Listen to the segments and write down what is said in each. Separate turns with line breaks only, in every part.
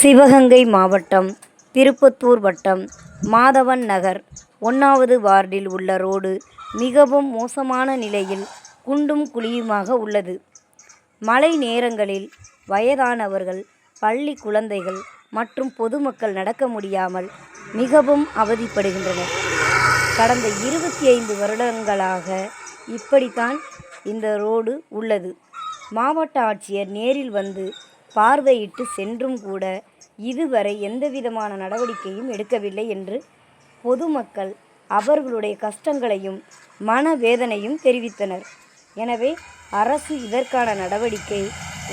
சிவகங்கை மாவட்டம் திருப்பத்தூர் வட்டம் மாதவன் நகர் ஒன்றாவது வார்டில் உள்ள ரோடு மிகவும் மோசமான நிலையில் குண்டும் குழியுமாக உள்ளது. மழை நேரங்களில் வயதானவர்கள் பள்ளி குழந்தைகள் மற்றும் பொதுமக்கள் நடக்க முடியாமல் மிகவும் அவதிப்படுகின்றனர். கடந்த இருபத்தி ஐந்து வருடங்களாக இப்படித்தான் இந்த ரோடு உள்ளது. மாவட்ட ஆட்சியர் நேரில் வந்து பார்வையிட்டு சென்றும் கூட இதுவரை எந்தவிதமான நடவடிக்கையும் எடுக்கவில்லை என்று பொதுமக்கள் அவர்களுடைய கஷ்டங்களையும் மனவேதனையும் தெரிவித்தனர். எனவே அரசு இதற்கான நடவடிக்கை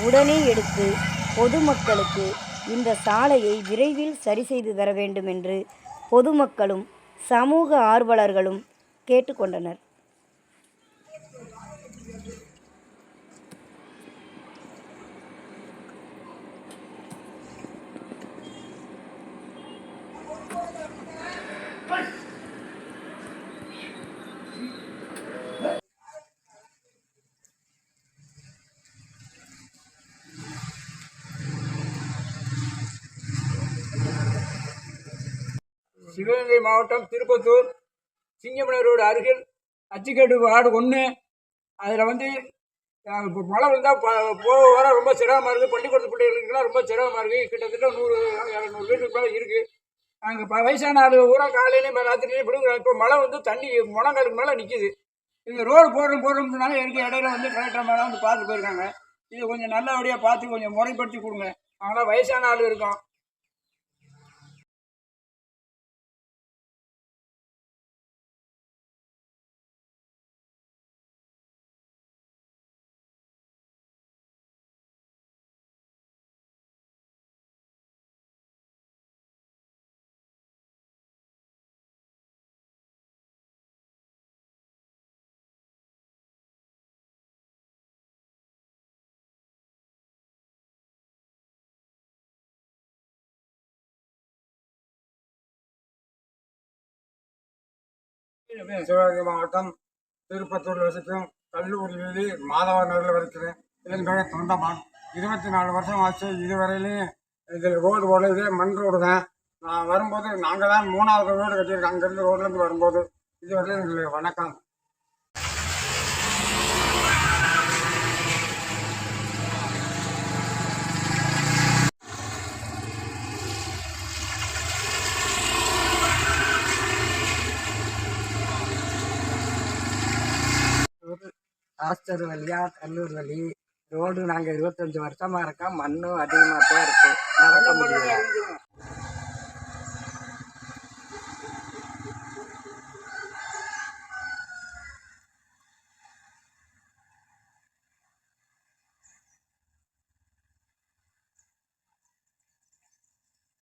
உடனே எடுத்து பொதுமக்களுக்கு இந்த சாலையை விரைவில் சரி செய்து தர வேண்டும் என்று பொதுமக்களும் சமூக ஆர்வலர்களும் கேட்டுக்கொண்டனர்.
சிவகங்கை மாவட்டம் திருப்பத்தூர் சிங்கமலை ரோடு அருகில் அச்சிக்கட்டு வார்டு ஒன்று அதில் வந்து இப்போ மழை விழுந்தால் போக வர ரொம்ப சிரமமாக இருக்குது பள்ளிக்கூடத்து பிள்ளைகளுக்குலாம் ரொம்ப சிரமமாக இருக்குது கிட்டத்தட்ட நூறு இரநூறு வீட்டுக்கு மேலே இருக்குது நாங்கள் இப்போ வயசான ஆளு பூரா காலையிலையும் ராத்திரிலையும் விடுங்க இப்போ மழை வந்து தண்ணி முழங்காலுக்கு மேலே நிற்கிது இந்த ரோடு போடுறோம் போடுறோம்னால எனக்கு இடையில வந்து கலெக்டர் மேலே வந்து பார்த்து போயிருக்காங்க. இது கொஞ்சம் நல்லபடியாக பார்த்து கொஞ்சம் முறைப்படுத்தி கொடுங்க. அவங்களாம் வயசான ஆள் இருக்கோம்.
சிவகங்கை மாவட்டம் திருப்பத்தூர் வசிக்கும் கல்லூரி வீதி மாதவ நகரில் வசிக்கிறேன் இதன் பெயர் தொண்டமான். இருபத்தி நாலு வருஷம் ஆச்சு. இதுவரையிலையும் இதில் ரோடு போல இதே மண் ரோடு தான். நான் வரும்போது நாங்கள் தான் மூணாவது ரோடு கட்டியிருக்கோம். அங்கேருந்து ரோட்லேருந்து வரும்போது இதுவரையிலும் எங்களுக்கு வணக்கம்.
ஹாஸ்டல் வழியா கல்லூர் வழி. ரோடு நாங்கள் இருபத்தஞ்சி வருஷமா இருக்கோம். மண்ணும் அதிகமாக தான் இருக்கு நடக்க முடியல.